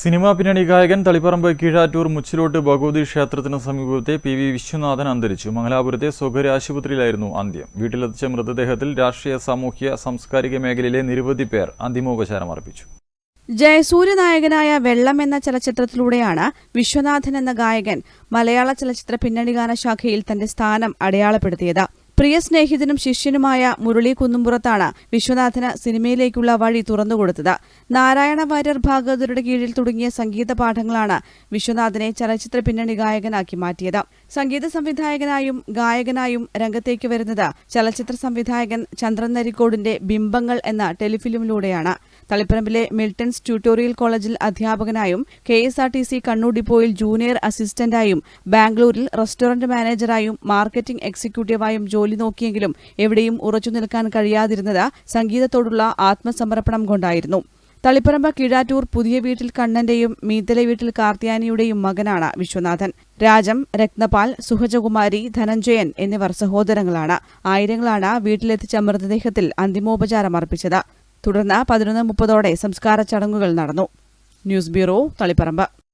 Cinema പിന്നണി ഗായകൻ തളിപ്പറമ്പ് കീഴാറ്റൂർ മുച്ചിലോട്ട് ഭഗവതി ക്ഷേത്രത്തിന് സമീപത്തെ പി വി വിശ്വനാഥൻ അന്തരിച്ചു. മംഗലാപുരത്തെ സ്വകാര്യ ആശുപത്രിയിലായിരുന്നു അന്ത്യം. വീട്ടിലെത്തിച്ച മൃതദേഹത്തിൽ രാഷ്ട്രീയ സാമൂഹ്യ സാംസ്കാരിക മേഖലയിലെ നിരവധി പേർ അന്തിമോപചാരം അർപ്പിച്ചു. ജയസൂര്യ നായകനായ വെള്ളം എന്ന ചലച്ചിത്രത്തിലൂടെയാണ് വിശ്വനാഥൻ എന്ന ഗായകൻ മലയാള ചലച്ചിത്ര പിന്നണിഗാന ശാഖയിൽ തന്റെ സ്ഥാനം അടയാളപ്പെടുത്തിയത്. പ്രിയ സ്നേഹിതനും ശിഷ്യനുമായ മുരളി കുന്നുംപുറത്താണ് വിശ്വനാഥന് സിനിമയിലേക്കുള്ള വഴി തുറന്നുകൊടുത്തത്. നാരായണ വാര്യർ ഭാഗവതരുടെ കീഴിൽ തുടങ്ങിയ സംഗീത പാഠങ്ങളാണ് വിശ്വനാഥനെ ചലച്ചിത്ര പിന്നണി ഗായകനാക്കി മാറ്റിയത്. സംഗീത സംവിധായകനായും ഗായകനായും രംഗത്തേക്ക് വരുന്നത് ചലച്ചിത്ര സംവിധായകൻ ചന്ദ്രൻ നരിക്കോടിന്റെ ബിംബങ്ങൾ എന്ന ടെലിഫിലിമിലൂടെയാണ്. തളിപ്പറമ്പിലെ മിൽട്ടൺസ് ട്യൂട്ടോറിയൽ കോളേജിൽ അധ്യാപകനായും K S R T C Kannur ഡിപ്പോയിൽ ജൂനിയർ അസിസ്റ്റന്റായും ബാംഗ്ലൂരിൽ റെസ്റ്റോറന്റ് മാനേജറായും മാർക്കറ്റിംഗ് എക്സിക്യൂട്ടീവായും ജോലി നോക്കിയെങ്കിലും എവിടെയും ഉറച്ചു നിൽക്കാൻ കഴിയാതിരുന്നത് സംഗീതത്തോടുള്ള ആത്മസമർപ്പണം കൊണ്ടായിരുന്നു. തളിപ്പറമ്പ് കീഴാറ്റൂർ പുതിയ വീട്ടിൽ കണ്ണന്റെയും മീത്തലെ വീട്ടിൽ കാർത്തിയാനിയുടെയും മകനാണ് വിശ്വനാഥൻ. രാജം രത്നപാൽ സുഹജകുമാരി ധനഞ്ജയൻ എന്നിവർ സഹോദരങ്ങളാണ്. ആയിരങ്ങളാണ് വീട്ടിലെത്തിച്ച മൃതദേഹത്തിൽ അന്തിമോപചാരം അർപ്പിച്ചത്. തുടർന്ന് പതിനൊന്ന് മുപ്പതോടെ സംസ്കാര ചടങ്ങുകൾ നടന്നു. News bureau Taliparamba.